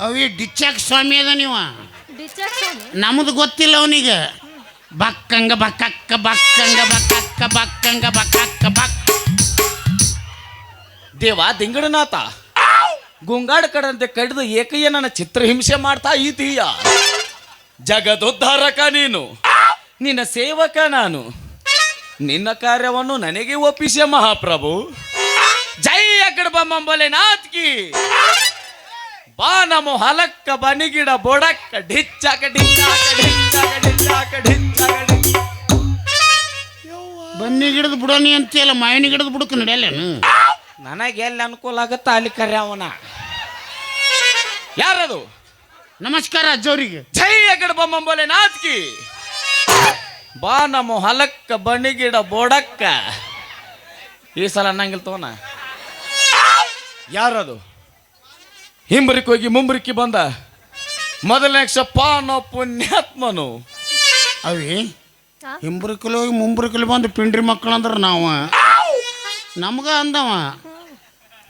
ಅವಿ ಡಿಚ್ಚಾಕ್ ಸ್ವಾಮಿ ಅದ ನೀವ? ನಮ್ದು ಗೊತ್ತಿಲ್ಲ ಅವನಿಗೆ. ಬಕ್ಕಂಗ ಬಕ್ಕಕ್ಕ ಬಕ್ಕಂಗ ಬಕ್ಕಕ್ಕ ಬಕ್ಕಂಗ ಬಕ್ಕಕ್ಕ ಬಕ್. ದೇವ ದಿಂಗಡನಾಥ. ಗುಂಗಾಡ ಕಡಂತೆ ಕಡಿದು ಏಕಯ್ಯ ನನ್ನ ಚಿತ್ರಹಿಂಸೆ ಮಾಡ್ತಾ ಇದೀಯ ಜಗದೋದ್ಧಾರಕ ನೀನು. ನಿನ್ನ ಸೇವಕ ನಾನು. ನಿನ್ನ ಕಾರ್ಯವನ್ನು ನನಗೆ ಒಪ್ಪಿಸೆ ಮಹಾಪ್ರಭು. ಜೈ ಅಗಡ ಬೊಮ್ಮಂಬಲೆ ನಾತ್ಕಿ ಬಾ ನಮೋ ಹಲಕ್ಕ ಬನಿಗಿಡ ಬೊಡಕ್ಕ ಡಿಚ್ಚಾಕ ಡಿಚ್ಚಾಕ ಡಿಚ್ಚಾಕ ಡಿಚ್ಚಾಕ ಡಿಚ್ಚಾಕ ಡಿಚ್ಚ. ಬನ್ನಿ ಗಿಡದ ಬುಡನಿ ಅಂತೀಯಲ್ಲ ಮಾವಿನ ಗಿಡದ ಬುಡಕ್ಕೆ ನಡೆಯಲ್ಲೇನು ನನಗೆ ಎಲ್ಲಿ ಅನುಕೂಲ ಆಗುತ್ತ ಅಲ್ಲಿ ಕರ್ಯಾವನ ಯಾರದು? ನಮಸ್ಕಾರ ಅಜ್ಜವರಿಗೆ ಜೈ ಅಗಡ ಬೋಲೆ ನಾತ್ಕಿ. ಬಾ ನಮ್ಮ ಹೊಲಕ್ಕ ಬಣಿಗಿಡ ಬೋಡಕ್ಕ. ಈ ಸಲ ಅನ್ನಂಗಿಲ್ ತೋನ ಯಾರದು? ಹಿಂಬರಿಕ್ ಹೋಗಿ ಮುಂಬರಿಕಿ ಬಂದ. ಮೊದಲನೇ ಕ್ಷಪ ಅನ್ನೋ ಪುಣ್ಯಾತ್ಮನು. ಅವಿ ಹಿಂಬರಿಕಲ್ ಹೋಗಿ ಮುಂಬರಿಕಲ್ ಬಂದು ಪಿಂಡ್ರಿ ಮಕ್ಕಳು ಅಂದ್ರೆ ನಾವು ನಮ್ಗ ಅಂದವ.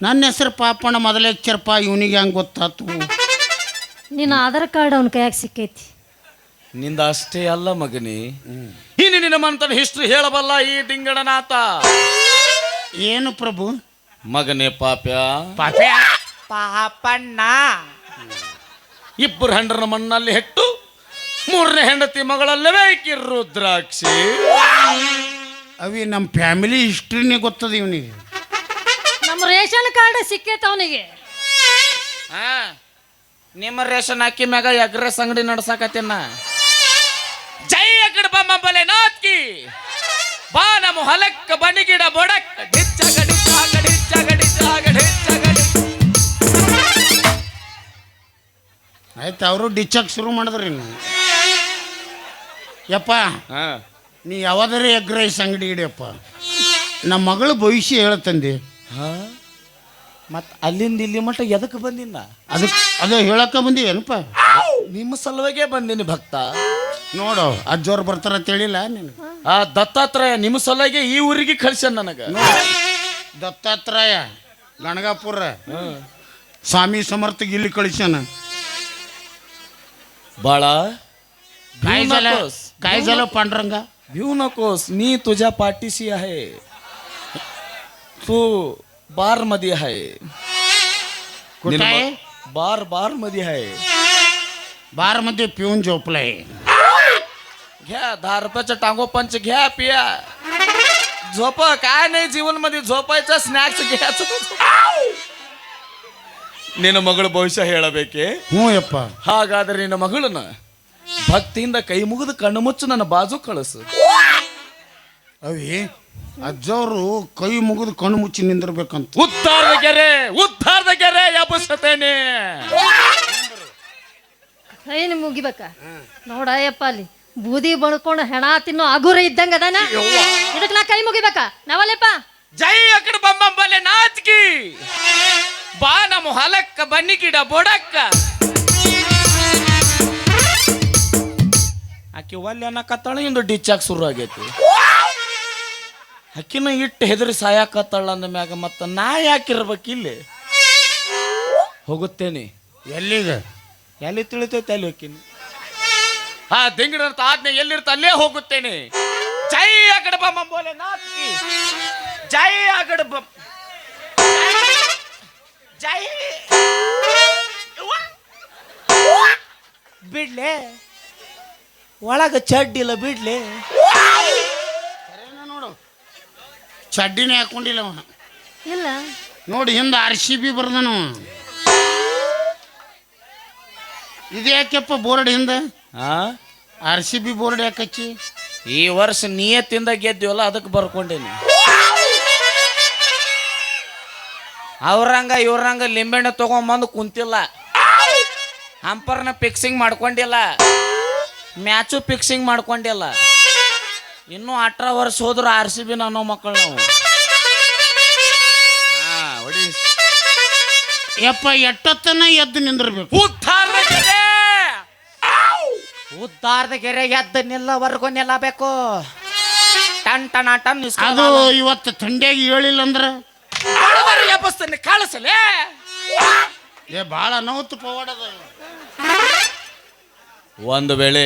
ನನ್ನ ಹೆಸರು ಪಾಪಣ್ಣ ಮೊದಲೇ ಎಚ್ಚರಪ್ಪ ಇವನಿಗೆ ಹೆಂಗೆ ಗೊತ್ತಾತು? ನಿನ್ನ ಆಧಾರ್ ಕಾರ್ಡ್ ಅವನ ಕೈಯಾಗ ಸಿಕ್ಕೈತಿ. ನಿಂದ ಅಷ್ಟೇ ಅಲ್ಲ ಮಗನಿ. ಇನ್ನು ನಿನ್ನ ಮಂತನ ಹಿಸ್ಟ್ರಿ ಹೇಳಬಲ್ಲ ಈ ದಿಂಗಡನಾಥ. ಏನು ಪ್ರಭು? ಮಗನೇ ಪಾಪ್ಯ. ಪಾಪ್ಯ? ಪಾಪಣ್ಣ. ಇಬ್ಬರು ಹೆಂಡ್ರನ ಮಣ್ಣಲ್ಲಿ ಹೆಟ್ಟು ಮೂರನೇ ಹೆಂಡತಿ ಮಗಳಲ್ಲವೇ ಈಕಿ ರುದ್ರಾಕ್ಷಿ ಅವಿ ನಮ್ಮ ಫ್ಯಾಮಿಲಿ ಹಿಸ್ಟ್ರಿನೇ ಗೊತ್ತದ ಇವನಿಗೆ. ನಮ್ಮ ರೇಷನ್ ಕಾರ್ಡ್ ಸಿಕ್ಕೈತೆ ಅವನಿಗೆ. ಆ, ನಿಮ್ಮ ರೇಷನ್ ಹಾಕಿ ಮ್ಯಾಗ ಎಗ್ರೆಸ್ ಅಂಗಡಿ ನಡ್ಸಾಕತ್ತೇನ? ಜೈ ಅಗಡ ಬಮ್ಮ ಬಲೆ ನಾತ್ಕಿ. ಬಾ ನಮ್ಮ ಹೊಲಕ್ಕ ಬನಿಗಿಡ ಬೊಡಕ್ಕ. ಡಿಚ್ಚ ಗಡಿಚ್ಚ ಗಡಿಚ್ಚ ಗಡಿಚ್ಚ ಆಯ್ತು ಅವರು ಡಿಚ್ಚಕ್ಕೆ ಶುರು ಮಾಡಿದ್ರಿ ನೀವು. ಯಪ್ಪ ಹಾಂ. ನೀ ಯಾವ್ದಾರ ಎಗ್ ರೈಸ್ ಅಂಗಡಿ ಇಡಿಯಪ್ಪ ನಮ್ಮ ಮಗಳು ಭವಿಷ್ಯ ಹೇಳ್ತಂದಿ ಆ? ಮತ್ ಅಲ್ಲಿಂದ ಇಲ್ಲಿ ಮಟ್ಟ ಎದಕ್ಕೆ ಬಂದಿನ ಅದಕ್ಕೆ ಅದು ಹೇಳಕ್ಕ ಏನಪ್ಪ ನಿಮ್ಮ ಸಲುವಾಗೇ ಬಂದಿನಿ ಭಕ್ತ. ನೋಡು ಅಜ್ಜೋರು ಬರ್ತಾರ ತಿಳಿಲ್ಲ ನೀನು. ಆ ದತ್ತಾತ್ರಯ ನಿಮ್ಮ ಸಲುವಾಗೆ ಈ ಊರಿಗೆ ಕಳ್ಸ್ಯಾನ ನನಗ. ದತ್ತಾತ್ರಯ ಗಣಗಾಪುರ. ಸ್ವಾಮಿ ಸಮರ್ಥಗೆ ಇಲ್ಲಿ ಕಳಿಸ್ಯಾನ. ಬಾಳ काय झालं? नकोस. काय झालं पांडुरंगा? भिवू नकोस. मी तुझ्या पाठीशी आहे. तू बारमध्ये आहे. कुठं आहे? बार बारमध्ये आहे. बारमध्ये पिऊन झोपलाय. घ्या दहा रुपयाचा टांगो पंच घ्या पिया. झोप. काय नाही जीवनमध्ये झोपायचं स्नॅक्स घ्यायचं. ನಿನ್ನ ಮಗಳು ಭವಿಷ್ಯ ಹೇಳಬೇಕೆ? ಹ್ಞೂ ಯಪ್ಪ. ಹಾಗಾದ್ರೆ ನಿನ್ನ ಮಗಳನ್ನ ಭಕ್ತಿಯಿಂದ ಕೈ ಮುಗಿದು ಕಣ್ಣು ಮುಚ್ಚು ನನ್ನ ಬಾಜು ಕಳಿಸು. ಅವಿ ಅಜ್ಜವರು ಕೈ ಮುಗಿದು ಕಣ್ಣು ಮುಚ್ಚಿ ನಿಂದಿರ್ಬೇಕಂತ. ಉತ್ತಾರದ ಗೆರೆ ಉತ್ತಾರದ ಗೆರೆ ಎಬ್ಬಿಸ್ತೇನೆ ಏನು ಮುಗಿಬೇಕ? ನೋಡಯ್ಯಪ್ಪ ಅಲ್ಲಿ ಬೂದಿ ಬಳ್ಕೊಂಡು ಹೆಣ ತಿನ್ನೋ ಅಗುರ ಇದ್ದಂಗ ಅದಾನ? ಇದಕ್ಕೆ ನಾ ಕೈ ಮುಗಿಬೇಕ? ನಾವಲ್ಲಪ್ಪ ಜೈ ಅಕಡ ಬೊಮ್ಮಂಬಲೆ ನಾಚ್ಕಿ. ಬಾ ನಮ್ಮ ಹೊಲಕ್ಕ ಬನ್ನಿ ಗಿಡ ಬೊಡಕ್ಕ. ಆಕಿ ಒಲ್ಲೆ ಅನ್ನಕತ್ತಾಳ ಇಂದು ಡಿಚ್ಚಾಕ್ ಶುರು ಆಗೈತಿ. ಅಕ್ಕಿನ ಇಟ್ಟು ಹೆದರಿ ಸಾಯಾಕತ್ತಾಳ ಅಂದ ಮ್ಯಾಗ ಮತ್ತ ನಾ ಯಾಕಿರ್ಬೇಕು ಇಲ್ಲಿ? ಹೋಗುತ್ತೇನೆ. ಎಲ್ಲಿಗ? ಎಲ್ಲಿ ತಿಳಿತೈತೆ ಅಲ್ಲಿ ಹೋಗ್ತೀನಿ. ಆ ದಿಂಗಡಂತ ಆಜ್ಞೆ ಎಲ್ಲಿರ್ತ ಅಲ್ಲೇ ಹೋಗುತ್ತೇನೆ. ಜೈ ಅಗಡ ಮಂಬೋಲೆ ನಾತ್ಕಿ ಜೈ ಅಗಡ ಬೊಮ್ಮ ಜೈ. ಬಿಡ್ಲೆ. ಒಳಗ ಚಡ್ಡಿಲ್ಲ ಬಿಡ್ಲೆ. ನೋಡು. ಚಡ್ಡಿನೇ ಹಾಕೊಂಡಿಲ್ಲ ಅವನು. ಇಲ್ಲ. ನೋಡಿ ಹಿಂದೆ ಆರ್ ಸಿ ಬಿ ಬರ್ದನು. ಇದು ಯಾಕೆಪ್ಪ ಬೋರ್ಡ್ ಹಿಂದೆ? ಆ? ಆರ್ ಸಿ ಬಿ ಬೋರ್ಡ್ ಯಾಕಚ್ಚಿ? ಈ ವರ್ಷ ನಿಯತ್ತಿಂದ ಗೆದ್ದೀವಲ್ಲ ಅದಕ್ಕೆ ಬರ್ಕೊಂಡೇನಿ. ಅವ್ರಂಗ ಇವ್ರಂಗ ಲಿಂಬೆಹಣ್ಣು ತಗೊಂಬಂದು ಕುಂತಿಲ್ಲ. ಹಂಪರ್ನ ಫಿಕ್ಸಿಂಗ್ ಮಾಡ್ಕೊಂಡಿಲ್ಲ. ಮ್ಯಾಚು ಫಿಕ್ಸಿಂಗ್ ಮಾಡ್ಕೊಂಡಿಲ್ಲ. ಇನ್ನೂ ಅಠರ ವರ್ಷ ಹೋದ್ರೆ ಆರ್ ಸಿ ಬಿ ಅನ್ನೋ ಮಕ್ಕಳು ನಾವು. ಯಪ್ಪ ಎಟ್ಟತ್ತನ ಎದ್ದು ನಿಂದಿರ್ಬೇಕು. ಉದ್ದಾರದ ಗೆರೆ ಉದ್ಧಾರದ ಗೆರೆ ಎದ್ದು ನಿಲ್ಲವರೆಗೂ ನಿಲ್ಲಬೇಕು. ಟನ್ ಟನ್ ಟನ್ ಅದು ಇವತ್ತು ಥಂಡಿಯಾಗಿ ಹೇಳಿಲ್ಲ ಅಂದ್ರೆ? ಎಬ್ಬಸ್ತಾನೆ ಕಾಳಿಸಲೇ? ಏ ಭಾಳ ನೋತು ಪವಾಡದ. ಒಂದು ವೇಳೆ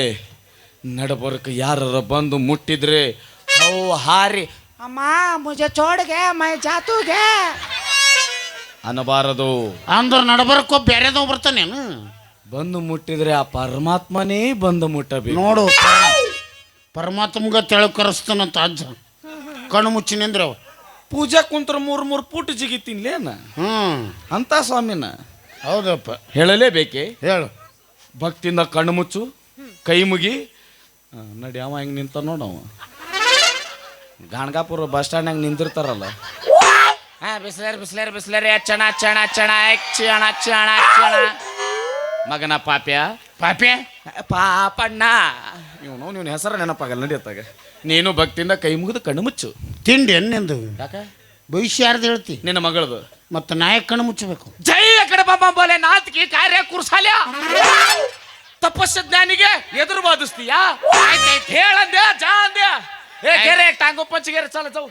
ನಡಬರ್ಕ ಯಾರ ಬಂದು ಮುಟ್ಟಿದ್ರೆ ಅವು ಹಾರಿ ಅಮ್ಮ ಮುಜೆ ಚೋಡ್ಗೆ ಮೈ ಜಾತುಗೆ. ಅನ್ನಬಾರದು. ಅಂದ್ರೆ ನಡಬರ್ಕ ಬೇರೆದವ್ ಬರ್ತಾನೇನು ಬಂದು ಮುಟ್ಟಿದ್ರೆ ಆ ಪರಮಾತ್ಮನೇ ಬಂದು ಮುಟ್ಟಬೇಕು. ನೋಡು ಪರಮಾತ್ಮಗ ಪರಮಾತ್ಮಗ ಕರೆಸ್ತಾನಂತ ಅಜ್ಜ ಕಣ್ಣು ಮುಚ್ಚಿ ನಿಂದ್ರವ ಪೂಜಾ ಕುಂತ್ರ ಮೂರ್ ಮೂರ್ ಪುಟ್ ಜಿಗಿತೀನ್ಲೇನ ಹ್ಞೂ ಅಂತ ಸ್ವಾಮಿನ. ಹೌದಪ್ಪ. ಹೇಳಲೇಬೇಕೆ? ಹೇಳು. ಭಕ್ತಿಯಿಂದ ಕಣ್ಣು ಮುಚ್ಚು ಕೈ ಮುಗಿ. ಆ, ನಡಿ ಅವ ಹೆಂಗ್ ನಿಂತ ನೋಡವ ಗಾಣಗಾಪುರ ಬಸ್ ಸ್ಟ್ಯಾಂಡ್ನಾಗ ನಿಂತಿರ್ತಾರಲ್ಲ ಹಾ ಬಿಸ್ಲೇರ್ ಬಿಸ್ಲೇರ್ ಬಿಸ್ಲೇರಿ ಚಣ ಚಣ ಚಣ ಚಣ ಚಣ ಚಣ ಮಗನ ಪಾಪ್ಯ? ಪಾಪೆ ಪಾಪಣ್ಣ. ಇವನು ನಿನ್ನ ಹೆಸರು ನೆನಪಾಗಲ್ಲ ನಡಿಯತ್ತಾಗ. ನೀನು ಭಕ್ತಿಯಿಂದ ಕೈ ಮುಗಿದು ಕಣ್ಣು ಮುಚ್ಚು. ತಿಂಡಿ ಎನ್ನೆಂದು ಯಾಕ? ಭವಿಷ್ಯ ಯಾರ್ದು ಹೇಳ್ತಿ ನಿನ್ನ ಮಗಳದು. ಮತ್ತು ನಾಯಕ್ ಕಣ್ಣು ಮುಚ್ಚಬೇಕು. ಜೈ ಕಡೆ ಬಾಬಾ ಬೋಲೆ ನಾತ್ಕಿ ಕಾರ್ಯ ಕುರ್ಸಾಲ್ಯ. ತಪಸ್ಸ ಜ್ಞಾನಿಗೆ ಎದುರು ಬಾಧಿಸ್ತೀಯಾ ಹೇಳಂದೆ ಜಾ ಅಂದೆ ಏ ಗೆರೆ ಟಾಂಗು ಪಂಚಗೆರೆ ಚಾಲ ಚೌ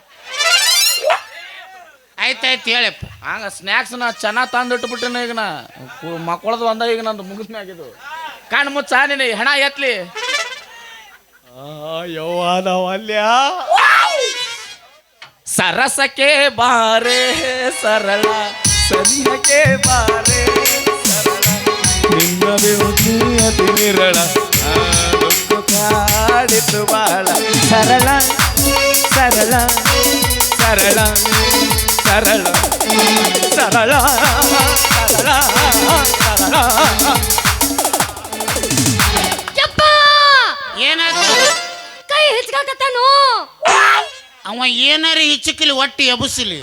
ಆಯ್ತಾಯ್ತು ಹೇಳಪ್ಪ. ಹಂಗ ಸ್ನ್ಯಾಕ್ಸ್ ನಾ ಚೆನ್ನಾಗಿ ತಂದು ಇಟ್ಬಿಟ್ಟಿನ ಈಗ ನಾ. ಕು- ಮಕ್ಕಳದು ಒಂದ ಈಗ ನಂದು ಮುಗಿದ ಇದು. ಕಣ್ಣು ಮುಚ್ಚ ನಿನ್ನ ಹೆಣ ಎತ್ಲಿ. ಯವ್ವಾದವಲ್ಯ ಸರಸಕ್ಕೆ ಬಾರೆ ಸರಳ ಸನಿಹಕ್ಕೆ ಬಾರೆ ಸರಳ. ನಿನ್ನ ಕಾಡಿತು ಬಾಳ ಸರಳ ಸರಳ ಸರಳ ಸರಳ ಸರಳ. ಕೈ ಹಿಚ್ಕಾಕತ್ತಾನು ಅವ ಏನಾರ ಹಿಚ್ಚಕಲಿ ಒಟ್ಟಿ ಎಬಸಲಿ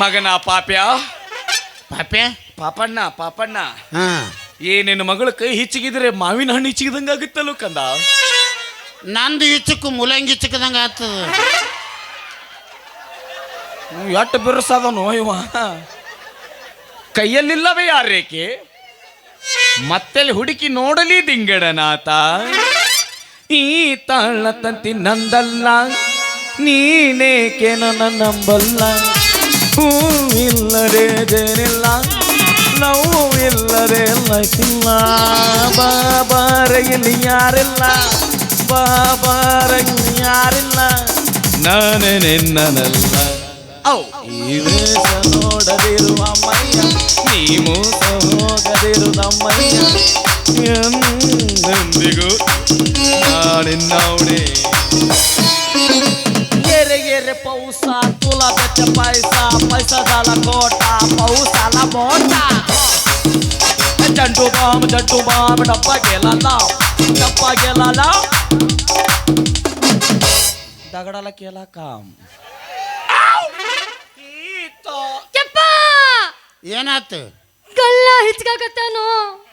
ಮಗನ ಪಾಪ್ಯ? ಪಾಪೆ ಪಾಪಣ್ಣ ಪಾಪಣ್ಣ. ಹಾ. ಏ ನಿನ್ನ ಮಗಳ ಕೈ ಹಿಚ್ಚಿಗಿದ್ರೆ ಮಾವಿನ ಹಣ್ಣು ಹಿಚ್ಚಿಗಿದಂಗ ಆಗುತ್ತಲ್ಲ ಕಂದ? ನಂದು ಹಿಚ್ಚಕು ಮುಲಂಗಿ ಹಿಚ್ಚಕದಂಗ ಆಗ್ತದ. ಎಟ್ಟು ಬಿರುಸಾದನು ಇವ? ಕೈಯಲ್ಲಿಲ್ಲವೇ ಯಾರೇಕೆ? ಮತ್ತೆಲ್ಲಿ ಹುಡುಕಿ ನೋಡಲಿ ದಿಂಗಡನಾಥ ಈ ತಾಳ ತಂತಿ ನಂದಲ್ಲ ನೀನೇಕೆ ನನ್ನ ನಂಬಲ್ಲ ಹೂ ಇಲ್ಲದೆ ಜೇನಿಲ್ಲ ನೋವು ಇಲ್ಲದೆ ಲೈಫ್ ಇಲ್ಲ ಬಾಬಾರ ಇಲ್ಲಿ ಯಾರಿಲ್ಲ ಬಾಬಾರ ಇಲ್ಲಿ ಯಾರಿಲ್ಲ ನಾನೇ ನಿನ್ನನಲ್ಲ ಈ ವೇಷ ನೋಡದಿರುವ ಅಮ್ಮಯ್ಯ ನೀ ಮೋಸ ಹೋಗದಿರುದಮ್ಮಯ್ಯ ಎಂದೆಂದಿಗೂ ನಾನಿನ್ನವಣೆ ಎರೆ ಎರೆ ಪೌಸ ತುಲ ಬೆಚ್ಚ ಪೈಸ ಪೈಸದಾಲ ಕೋಟ ಪೌಸಾಲ ಮೋಟ. ಜಂಟು ಬಾಮ್ ಜಂಟು ಬಾಮ್ ಡಪ್ಪ ಗೆಲಲ್ಲ ಡಪ್ಪ ಗೆಲಲ್ಲ. ದಗಡಲ ಕೇಲ ಕಾಮ್. ಏನಾತು ಕಲ್ಲ ಹಿಚ್ಕಾಕತ್ತಾನು?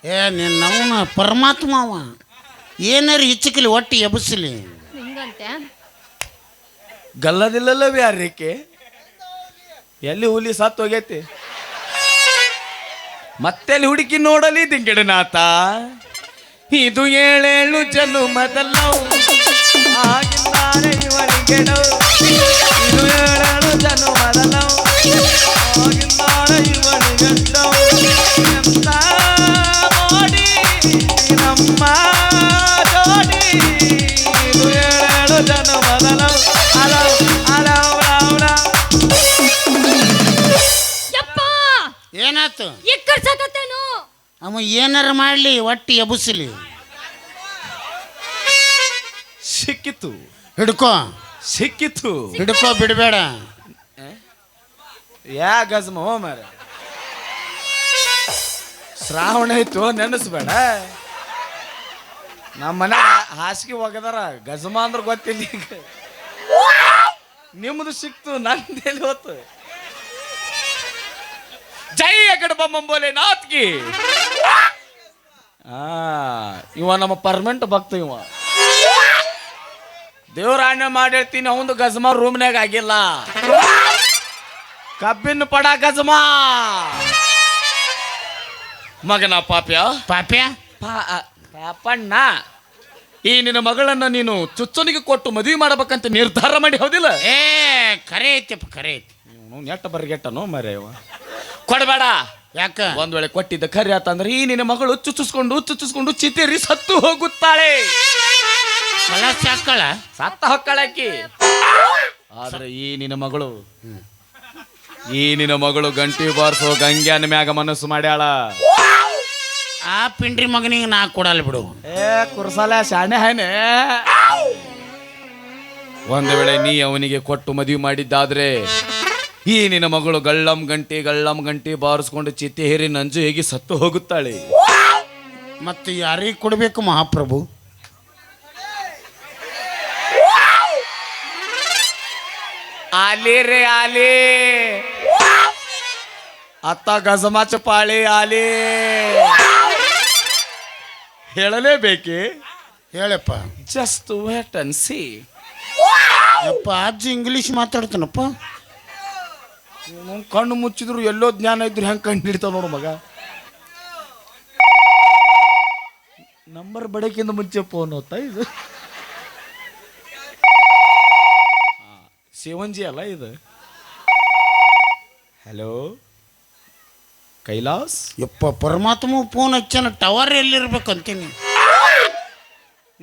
ಏ ನಿನ್ನವನ ಪರಮಾತ್ಮ ಅವ. ಏನಾರ ಹಿಚ್ಚಕಲಿ ಒಟ್ಟು ಎಬಸಲಿ ಹಿಂಗಂತೆ? ಗಲ್ಲದಿಲ್ಲಲ್ಲವೇ ಯಾರಿಕೆ ಎಲ್ಲಿ ಹುಲಿ ಸತ್ತು ಹೋಗೈತಿ? ಮತ್ತೆಲ್ಲಿ ಹುಡುಕಿ ನೋಡಲಿ ದಿಂಗಿಡನಾಥ? ಇದು ಏಳೇಳು ಆಗಿದ್ದಾರೆ ಇವನಿಗೆಡವು ಇದು ಏಳೇಳು ಆಗಿದ್ದಾರೆ ಇವನಿಗೆಡ್ಡವು ಅವ ಏನಾರ ಮಾಡಲಿ ಒಟ್ಟಿ ಎಬುಸಲಿ ಸಿಕ್ಕಿತು. ಹಿಡ್ಕೋ. ಸಿಕ್ಕಿತು. ಹಿಡ್ಕೋ ಬಿಡಬೇಡ. ಯಾ ಗಜ್ಮ ಹೋ ಮಾರ ಶ್ರಾವಣ ಐತು ನೆನೆಸ್ಬೇಡ. ನಮ್ಮ ಮನೆ ಹಾಸಿಗೆ ಒಗದಾರ ಗಜಮ ಅಂದ್ರೆ ಗೊತ್ತಿಲ್ಲ ಈಗ. ನಿಮ್ದು ಸಿಕ್ತು ನಂದೇಲಿ ಹೊತ್ತು ಜೈ ಅಗಡ ಬೊಂಬೋಲೆ ನಾತ್ಗಿ ಆ ಇವ ನಮ್ಮ ಪರ್ಮನೆಂಟ್ ಭಕ್ತ ಇವ. ದೇವರಾಣ್ಯ ಮಾಡಿರ್ತೀನಿ ಅವಂದು ಗಜಮ ರೂಮ್ನಾಗ ಆಗಿಲ್ಲ. ಕಬ್ಬಿನ ಪಡ ಗಜಮ. ಮಗನ ಪಾಪ್ಯ? ಪಾಪ್ಯ? ಪಾಪಣ್ಣ ಈ ನಿನ್ನ ಮಗಳನ್ನ ನೀನು ಚುಚ್ಚನಿಗೆ ಕೊಟ್ಟು ಮದುವೆ ಮಾಡಬೇಕಂತ ನಿರ್ಧಾರ ಮಾಡಿ ಹೌದಿಲ್ಲ? ಏ ಕರೆ ಐತಿ ಕರೆ ಐತಿ ನೆಟ್ಟ ಬರ್ಗೆಟ್ಟನು ಮರೆಯವ ಕೊಡಬೇಡ. ಯಾಕ? ಒಂದ್ ವೇಳೆ ಕೊಟ್ಟಿದ್ದ ಖರ್ಯ ಆತಂದ್ರೆ ಈ ನಿನ್ನ ಮಗಳು ಚುಚ್ಚಿಸ್ಕೊಂಡು ಚುಚ್ಚಿಸ್ಕೊಂಡು ಚಿತ್ತೇರಿ ಸತ್ತು ಹೋಗುತ್ತಾಳೆ. ಸತ್ತ ಹೊಕ್ಕಳಕ್ಕಿ ಆದ್ರೆ ಈ ನಿನ್ನ ಮಗಳು ಈ ನಿನ್ನ ಮಗಳು ಗಂಟಿ ಬಾರಿಸೋ ಗಂಗ್ಯಾನ ಮ್ಯಾಗ ಮನಸ್ಸು ಮಾಡ್ಯಾಳ. ಆ ಪಿಂಡ್ರಿ ಮಗನಿಗೆ ನಾ ಕೊಡಲ್ಲ ಬಿಡು. ಏ ಕುರ್ಸಲ ಶಾಣೆ ಹಾನೆ ಒಂದು ವೇಳೆ ನೀ ಅವನಿಗೆ ಕೊಟ್ಟು ಮದುವೆ ಮಾಡಿದ್ದಾದ್ರೆ ಈ ನಿನ್ನ ಮಗಳು ಗಳ್ಳಂ ಗಂಟಿ ಗಳ್ಳಂ ಗಂಟಿ ಬಾರಿಸ್ಕೊಂಡು ಚಿತ್ತೆ ಹೇರಿ ನಂಜು ಹೇಗೆ ಸತ್ತು ಹೋಗುತ್ತಾಳೆ. ಮತ್ತೆ ಯಾರಿಗೆ ಕೊಡಬೇಕು ಮಹಾಪ್ರಭು? ಆಲಿ ರೇ ಆಲಿ. ಅತ್ತ ಗಜಮಾಚ ಪಾಳಿ ಆಲಿ. ಹೇಳಲೇಬೇಕೆ? ಹೇಳಪ್ಪ. ಜಸ್ಟ್ ವೇಟ್ ಅನ್ಸಿ ಸಿ ಯಪ್ಪ ಅಜ್ಜಿ ಇಂಗ್ಲೀಷ್ ಮಾತಾಡ್ತಾನಪ್ಪ. ಕಣ್ಣು ಮುಚ್ಚಿದ್ರು ಎಲ್ಲೋ ಜ್ಞಾನ ಇದ್ರು ಹೆಂಗೆ ಕಂಡು ಹಿಡಿತಾವ ನೋಡು ಮಗ. ನಂಬರ್ ಬಡಕಿಂದ ಮುಂಚೆ ಫೋನ್ ಹೋಗ್ತಾ ಇದು ಸೇವಂಜಿ ಅಲ್ಲ ಇದು. ಹಲೋ ಕೈಲಾಸ್? ಯಪ್ಪ ಪರಮಾತ್ಮ ಫೋನ್ ಹಚ್ಚನ ಟವರ್ ಎಲ್ಲಿರ್ಬೇಕು ಅಂತೀನಿ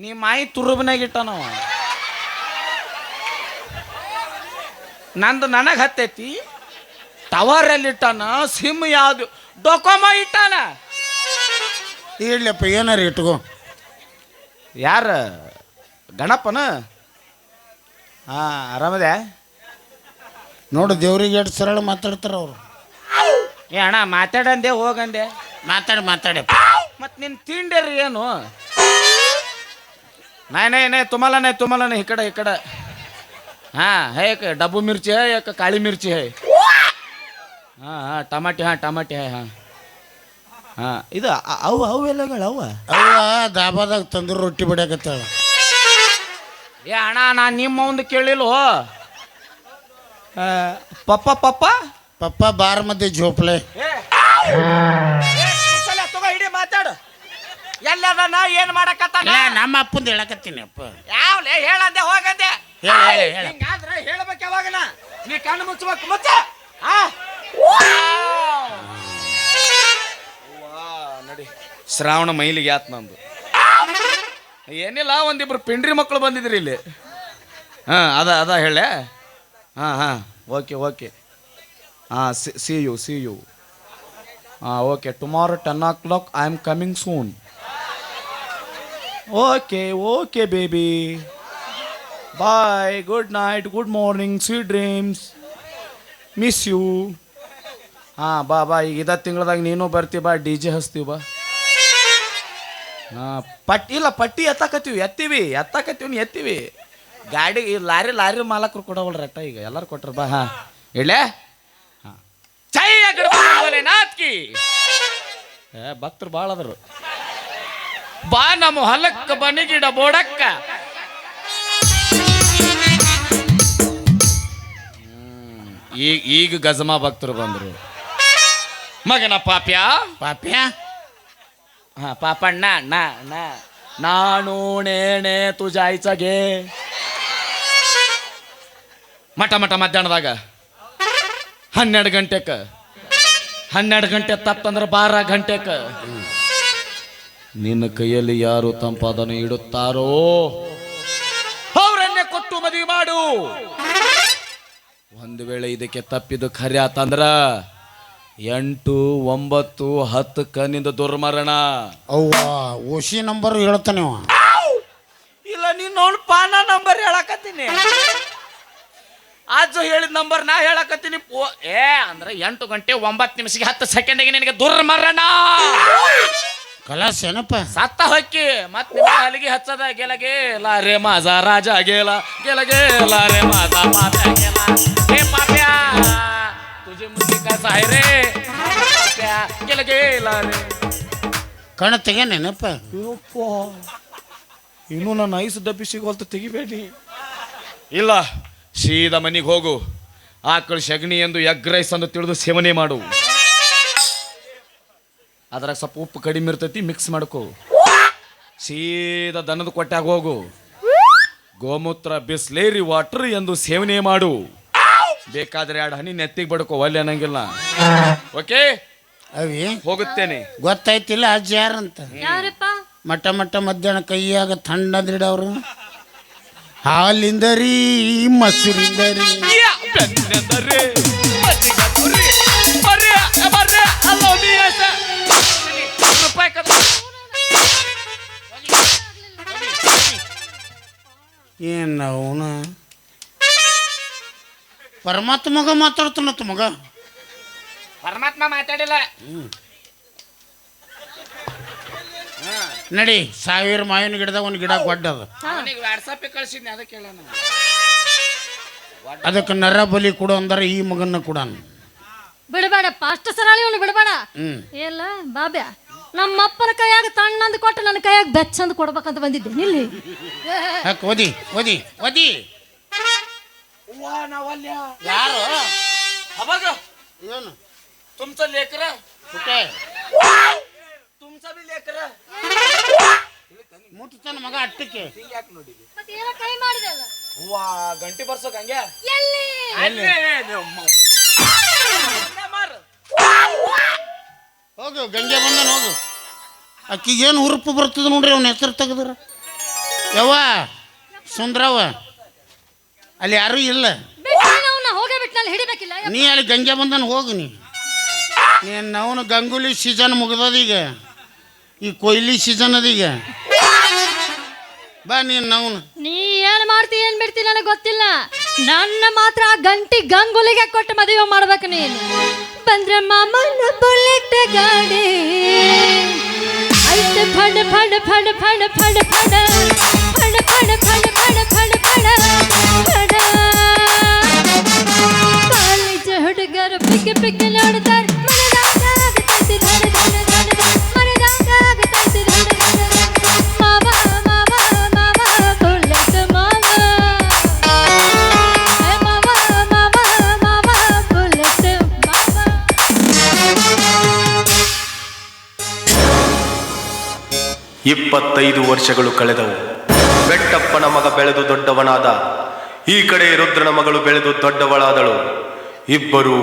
ನೀ ಮಾಯಿ ತುರುಬನಾಗ ಇಟ್ಟಾನವ. ನಂದು ನನಗೆ ಹತ್ತೈತಿ. ಟವರ್ ಎಲ್ಲಿ ಇಟ್ಟಾನ ಸಿಮ್ ಯಾವುದು ಡೊಕೊಮ ಇಟ್ಟಾನ. ಇಡ್ಲಪ್ಪ ಏನಾರ ಇಟ್ಕೋ. ಯಾರ? ಗಣಪನ? ಹಾ ಆರಾಮದೆ? ನೋಡು ದೇವ್ರಿಗೆ ಎಷ್ಟು ಸರಳ ಮಾತಾಡ್ತಾರ ಅವರು. ಏ ಅಣ್ಣ ಮಾತಾಡಂದೆ ಹೋಗಂದೆ. ಮಾತಾಡಿ ಮಾತಾಡಿ. ಮತ್ತೆ ನಿನ್ ತಿಂಡೇರಿ ಏನು? ನಾಯ್ ನಾಯ್ ತುಮಲನೇ ತುಮಲನೇ ಈ ಕಡೆ ಈ ಕಡೆ. ಹಾ ಹೇ ಡಬ್ಬು ಮಿರ್ಚಿ ಹೇ ಯಾಕ ಕಾಳಿ ಮಿರ್ಚಿ ಹೈ ಹಾ ಹಾಂ ಟಮಾಟಿ ಹಾಂ ಟಮಾಟಿ ಹಾಂ ಹಾಂ. ಹಾ. ಇದು ಅ- ಅವು ಅವು ಎಲ್ಲಗಳು ಅವ? ಅವ್ವ ದಾಬಾದಾಗ ತಂದ್ರು ರೊಟ್ಟಿ ಬಡಿಯಾಕತ್ತಾಳ. ಏ ಅಣ್ಣ ನಾ ನಿಮ್ಮ ಒಂದು ಕೇಳಿಲ್ವೋ? ಆ, ಪಪ್ಪ ಪಪ್ಪ? ಪಪ್ಪ ಬಾರ ಮಧ್ಯೆ ಜೋಪ್ಲೆ ತಗೋ ಹಿಡಿ ಮಾತಾಡು. ಎಲ್ಲದ ನಾ ಏನು ಮಾಡಕತ್ತಾನ? ಇಲ್ಲ ನಮ್ಮ ಅಪ್ಪಂದು ಹೇಳಕತ್ತೀನಿ ಅಪ್ಪ. ಯಾವ್ಲೆ ಹೇಳಂದೆ ಹೋಗಂದೆ. ಹೇಳಿ ಹೇಳಿ ಹೇಳ. ಹಿಂಗಾದ್ರೆ ಹೇಳ್ಬೇಕು ನಾ ನೀ ಕಣ್ಣು ಮುಚ್ಚಬೇಕು ಮುಚ್ಚ. ಆ? ನಡಿ. ಶ್ರಾವಣ ಮೈಲಿಗೆ ಯಾತ್ ನಂದು. ಏನಿಲ್ಲ, ಒಂದಿಬ್ರು ಪಿಂಡ್ರಿ ಮಕ್ಕಳು ಬಂದಿದ್ರಿ ಇಲ್ಲಿ. ಹಾ, ಅದ ಅದ ಹೇಳೆ. ಹಾ ಹಾ, ಓಕೆ ಓಕೆ. ಹಾಂ, ಸಿ ಯು ಸಿ ಯು ಹಾಂ, okay. Tomorrow ten o'clock I am coming soon okay okay baby bye good night good morning sweet dreams miss you ಹಾಂ, ಬಾ ಬಾ, ಈಗ ಇದ ತಿಂಗಳದಾಗ ನೀನು ಬರ್ತಿ, ಬಾ, ಡಿ ಜೆ ಹಚ್ತೀವಿ, ಬಾ. ಹಾಂ ಪಟ್ಟಿ ಇಲ್ಲ, ಪಟ್ಟಿ ಎತ್ತಾಕತ್ತೀವಿ, ಎತ್ತೀವಿ ಎತ್ತಾಕತ್ತೀವಿ ಎತ್ತೀವಿ. ಗಾಡಿ, ಈ ಲಾರಿ ಲಾರಿ ಮಾಲಕರು ಕೊಡವಲ್ರಿ ರಟ್ಟ ಈಗ, ಎಲ್ಲರೂ ಕೊಟ್ರ, ಬಾ, ಹಾಂ. ಇಳೇ ಹಾಂ. ಏ, ಭಕ್ತರು ಭಾಳ ಅದರು ಬಾ, ನಮ್ಮ ಹೊಲಕ್ಕ ಬನಿಗಿಡ ಬೋಡಕ್ಕ. ಈಗ ಈಗ ಗಜಮಾ ಭಕ್ತರು ಬಂದ್ರು. ಮಗನ ಪಾಪ್ಯ? ಪಾಪ್ಯ? ಹಾ ಪಾಪಣ್ಣ ನಾ ನಾ. ನಾನು ನೇಣೆ ತು ಜಾಯ್ಚಗೆ ಮಠ ಮಠ ಮಧ್ಯಾಹ್ನದಾಗ? ಹನ್ನೆರಡು ಗಂಟೆಕ? ಹನ್ನೆರಡು ಗಂಟೆ ತಪ್ಪಂದ್ರೆ ಬಾರ ಗಂಟೆಕ? ನಿನ್ನ ಕೈಯಲ್ಲಿ ಯಾರು ತಂಪಾದನ್ನು ಇಡುತ್ತಾರೋ? ಅವರನ್ನೇ ಕೊಟ್ಟು ಮದುವೆ ಮಾಡು. ಒಂದು ವೇಳೆ ಇದಕ್ಕೆ ತಪ್ಪಿದ್ದು ಖರೆ ಆತಂದ್ರ ಎಂಟು ಒಂಬತ್ತು ಹತ್ತು ಕನ್ನಿಂದ ದುರ್ಮರಣ. ಅವ್ವ ಓಶಿ ನಂಬರ್ ಹೇಳ್ತಾನೆ ಅವ ಇಲ್ಲ ನೀನು ಅವ್ನು ಪಾನ ನಂಬರ್ ಹೇಳಕತ್ತೀನಿ. ಅಜ್ಜು ಹೇಳಿದ ನಂಬರ್ ನಾ ಹೇಳಕತ್ತೀನಿ. ಏ ಅಂದ್ರೆ ಎಂಟು ಗಂಟೆ ಒಂಬತ್ತು ನಿಮಿಷಕ್ಕೆ ಹತ್ತು ಸೆಕೆಂಡಿಗೆ ನಿನಗೆ ದುರ್ಮರಣ. ಕಲಾಸ್ ಏನಪ್ಪ? ಸತ್ತ ಹಕ್ಕಿ. ಮತ್ತೆ ನಿಮ್ಮ ಹಲಿಗೆ ಹಚ್ಚದ ಗೆಲಗೆ ಲಾರೆ ಮಾಜ ರಾಜ ಗೇಲ ಗೆಲಗೆ ಲಾರೆ ಮಾಜ ಮಾತ ಗೆಲ. ಹೇ ಪಾಪ್ಯಾ ತುಜೆ ಮುಂದೆ कैसा है रे ಪಾಪ್ಯ ಗೆಲಗೆ ಲಾರೆ ಕಣ ತೆಗೇನೇನಪ್ಪ ಅಯ್ಯಪ್ಪ ಇನ್ನೂ ನನ್ನ ಐಸ್ ಡಬ್ಬಿ ಸಿಗೋಲ್ತ ತೆಗಿಬೇಡಿ ಇಲ್ಲ ಸೀದಾ ಮನೆಗೆ ಹೋಗು ಆಕಳ ಸಗಣಿ ಎಂದು ಎಗ್ ರೈಸ್ ಎಂದು ತಿಳಿದು ಸೇವನೆ ಮಾಡು ಅದ್ರಾಗ ಸ್ವಲ್ಪ ಉಪ್ಪು ಕಡಿಮೆ ಇರ್ತೈತಿ ಮಿಕ್ಸ್ ಮಾಡ್ಕೋ ಸೀದಾ ದನದ ಕೊಟ್ಟಾಗ ಹೋಗು ಗೋಮೂತ್ರ ಬಿಸ್ಲೇರಿ ವಾಟರ್ ಎಂದು ಸೇವನೆ ಮಾಡು ಬೇಕಾದ್ರೆ ಎರಡು ಹನಿ ನೆತ್ತಿಗೆ ಬಡ್ಕೋ ಒಲ್ಲೆ ಅನ್ನಂಗಿಲ್ಲ ಓಕೆ ಅವಿ ಹೋಗುತ್ತೇನೆ. ಗೊತ್ತಾಯ್ತಿಲ್ಲ ಅಜ್ಜಿ ಯಾರಂತ? ಯಾರಪ್ಪ? ಮಟ್ಟ ಮಟ್ಟ ಮಧ್ಯಾಹ್ನ ಕೈಯಾಗ ತಣ್ಣದ್ರಿಡ ಅವರು. ಹಾಲಿಂದ ರೀ ಮೊಸರಿಂದ ರೀ. ಏನು ಪರಮಾತ್ಮಗ ಮಾತಾಡ್ತಾನ ಮಗ. ಪರಮಾತ್ಮ ಮಾತಾಡಿಲ್ಲ. ನಡಿ ಸಾವಿರ ಮಾವಿನ ಗಿಡದಾಗ ಒಂದು ಗಿಡ ಗೊಡ್ಡ ಅವನಿಗೆ ವಾಟ್ಸಪ್ ಕಳ್ಸಿದ್ನಿ ಅದಕ್ಕೆ ಹೇಳ ಅದಕ್ಕೆ ನರ ಬಲಿ ಕೊಡು ಅಂದ್ರೆ ಈ ಮಗನ್ನ ಕೂಡ ಬಿಡಬೇಡ ಪಾಸ್ಟ್ ಸರಳಿ ಅವನು ಬಿಡಬೇಡ. ಎಲ್ಲ ಇಲ್ಲ ಬಾಬ್ಯಾ ನಮ್ಮಪ್ಪನ ಕೈಯಾಗ ತಣ್ಣಂದು ಕೊಟ್ಟು ನನ್ನ ಕೈಯಾಗ ಬೆಚ್ಚಂದು ಕೊಡ್ಬೇಕಂತ ಬಂದಿದ್ದೆ. ಇಲ್ಲಿ ಓದಿ ಓದಿ ಓದಿ. ಓದಿ ಯಾರು? ಅವಾಗ? ಏನು? ತುಮ್ಸ ಲೇಕರ ಪುಟ್ಟೆ ತುಮ್ಸ ಬಿ लेकर ಮುಟ್ತಾನ ಮಗ ಅಟ್ಟಕ್ಕೆ. ಮತ್ತೆ ಏನೋ ಕೈ ಮಾಡಿದಲ್ಲ? ವಾ ಗಂಟಿ ಬರ್ಸೋಕ್ ಹಂಗೆ? ಎಲ್ಲಿ? ಮಾರು. ಹೋಗು ಗಂಗೆ ಬಂದನ ಹೋಗು. ಅಕ್ಕಿಗೇನು ಹುರುಪು ಬರ್ತದ ನೋಡ್ರಿ ಅವನ ಹೆಸರು ತೆಗೆದ್ರ ಯವ್ವ ಸುಂದ್ರವ್ವ. ಅಲ್ಲಿ ಯಾರೂ ಇಲ್ಲ. ಹಿಡಿಬೇಕಿಲ್ಲ. ನೀ ಅಲ್ಲಿ ಗಂಗೆ ಬಂದನ ಹೋಗು ನೀ. ನೀನು ಗಂಗೂಲಿ ಸೀಸನ್ ಮುಗ್ದದ ಈಗ. ಈ ಕೊಯ್ಲಿ ಸೀಸನ್ ಅದೀಗ ಬಾ ನೀನು ಅವನು. ನೀ ಏನ್ ಮಾಡ್ತಿ ಏನ್ ಬಿಡ್ತಿ ನನಗೆ ಗೊತ್ತಿಲ್ಲ. ನನ್ನ ಮಾತ್ರ ಆ ಗಂಟಿ ಗಂಗುಲಿಗೆ ಕೊಟ್ಟು ಮದುವೆ ಮಾಡ್ಬೇಕು ನೀನು. ಬಂದ್ರೆ ಮಾಮನ ಬುಲೆಟ್ ಗಾಡಿ. ಐತೆ ಫಡ್ ಫಡ್ ಫಡ್ ಫಡ್ ಫಡ್ ಫಡ ಫಡ ಫಡ ಫಡ. ಮಾವ ಪಿಕ್ಕೆ ನೋಡುತ್ತಾರೆ ಇಪ್ಪತ್ತೈದು ವರ್ಷಗಳು ಕಳೆದವು. ಬೆಟ್ಟಪ್ಪನ ಮಗ ಬೆಳೆದು ದೊಡ್ಡವನಾದ, ಈ ಕಡೆ ರುದ್ರನ ಮಗಳು ಬೆಳೆದು ದೊಡ್ಡವಳಾದಳು. ಇಬ್ಬರು